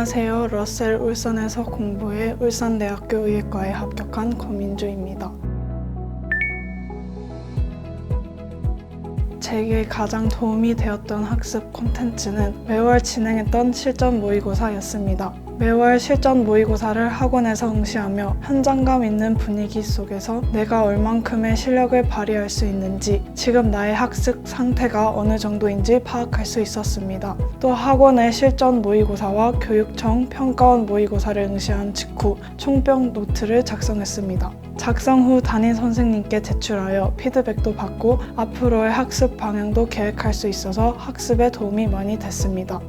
안녕하세요. 러셀 울산에서 공부해 울산대학교 의예과에 합격한 권민주입니다. 제게 가장 도움이 되었던 학습 콘텐츠는 매월 진행했던 실전 모의고사였습니다. 매월 실전 모의고사를 학원에서 응시하며 현장감 있는 분위기 속에서 내가 얼만큼의 실력을 발휘할 수 있는지 지금 나의 학습 상태가 어느 정도인지 파악할 수 있었습니다. 또 학원의 실전 모의고사와 교육청 평가원 모의고사를 응시한 직후 총평 노트를 작성했습니다. 작성 후 담임 선생님께 제출하여 피드백도 받고 앞으로의 학습 방향도 계획할 수 있어서 학습에 도움이 많이 됐습니다.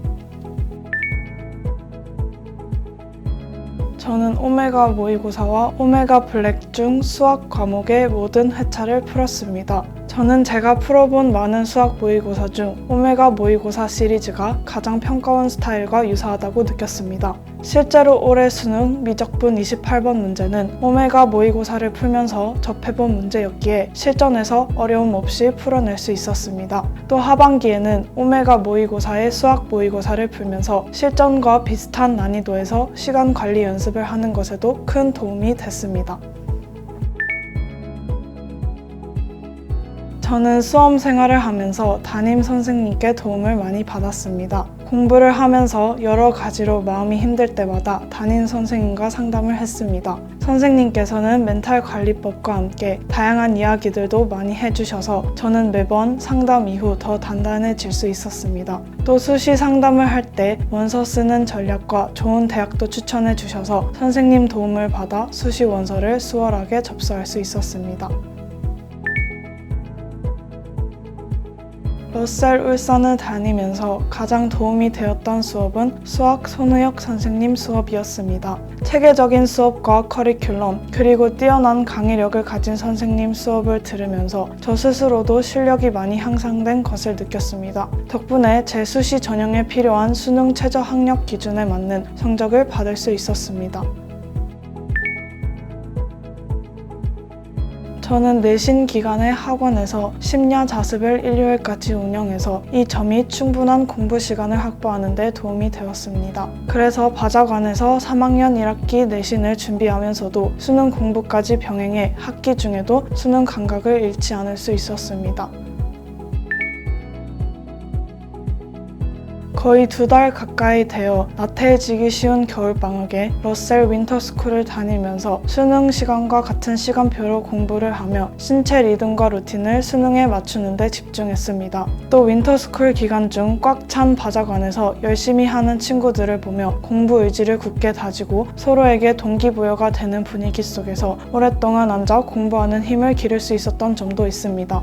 저는 오메가 모의고사와 오메가 블랙 중 수학 과목의 모든 회차를 풀었습니다. 저는 제가 풀어본 많은 수학 모의고사 중 오메가 모의고사 시리즈가 가장 평가원 스타일과 유사하다고 느꼈습니다. 실제로 올해 수능 미적분 28번 문제는 오메가 모의고사를 풀면서 접해본 문제였기에 실전에서 어려움 없이 풀어낼 수 있었습니다. 또 하반기에는 오메가 모의고사의 수학 모의고사를 풀면서 실전과 비슷한 난이도에서 시간 관리 연습을 하는 것에도 큰 도움이 됐습니다. 저는 수험 생활을 하면서 담임 선생님께 도움을 많이 받았습니다. 공부를 하면서 여러 가지로 마음이 힘들 때마다 담임 선생님과 상담을 했습니다. 선생님께서는 멘탈 관리법과 함께 다양한 이야기들도 많이 해주셔서 저는 매번 상담 이후 더 단단해질 수 있었습니다. 또 수시 상담을 할 때 원서 쓰는 전략과 좋은 대학도 추천해 주셔서 선생님 도움을 받아 수시 원서를 수월하게 접수할 수 있었습니다. 러셀 울산을 다니면서 가장 도움이 되었던 수업은 수학 손의혁 선생님 수업이었습니다. 체계적인 수업과 커리큘럼, 그리고 뛰어난 강의력을 가진 선생님 수업을 들으면서 저 스스로도 실력이 많이 향상된 것을 느꼈습니다. 덕분에 제 수시 전형에 필요한 수능 최저 학력 기준에 맞는 성적을 받을 수 있었습니다. 저는 내신 기간에 학원에서 심야 자습을 일요일까지 운영해서 이 점이 충분한 공부 시간을 확보하는 데 도움이 되었습니다. 그래서 바자관에서 3학년 1학기 내신을 준비하면서도 수능 공부까지 병행해 학기 중에도 수능 감각을 잃지 않을 수 있었습니다. 거의 두 달 가까이 되어 나태해지기 쉬운 겨울방학에 러셀 윈터스쿨을 다니면서 수능 시간과 같은 시간표로 공부를 하며 신체 리듬과 루틴을 수능에 맞추는 데 집중했습니다. 또 윈터스쿨 기간 중 꽉 찬 바자관에서 열심히 하는 친구들을 보며 공부 의지를 굳게 다지고 서로에게 동기부여가 되는 분위기 속에서 오랫동안 앉아 공부하는 힘을 기를 수 있었던 점도 있습니다.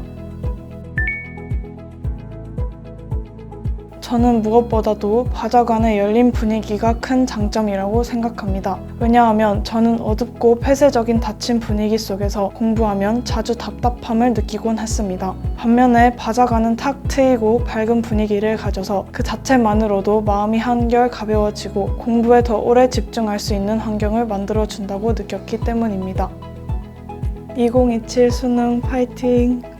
저는 무엇보다도 바자관의 열린 분위기가 큰 장점이라고 생각합니다. 왜냐하면 저는 어둡고 폐쇄적인 닫힌 분위기 속에서 공부하면 자주 답답함을 느끼곤 했습니다. 반면에 바자관은 탁 트이고 밝은 분위기를 가져서 그 자체만으로도 마음이 한결 가벼워지고 공부에 더 오래 집중할 수 있는 환경을 만들어 준다고 느꼈기 때문입니다. 2027 수능 파이팅!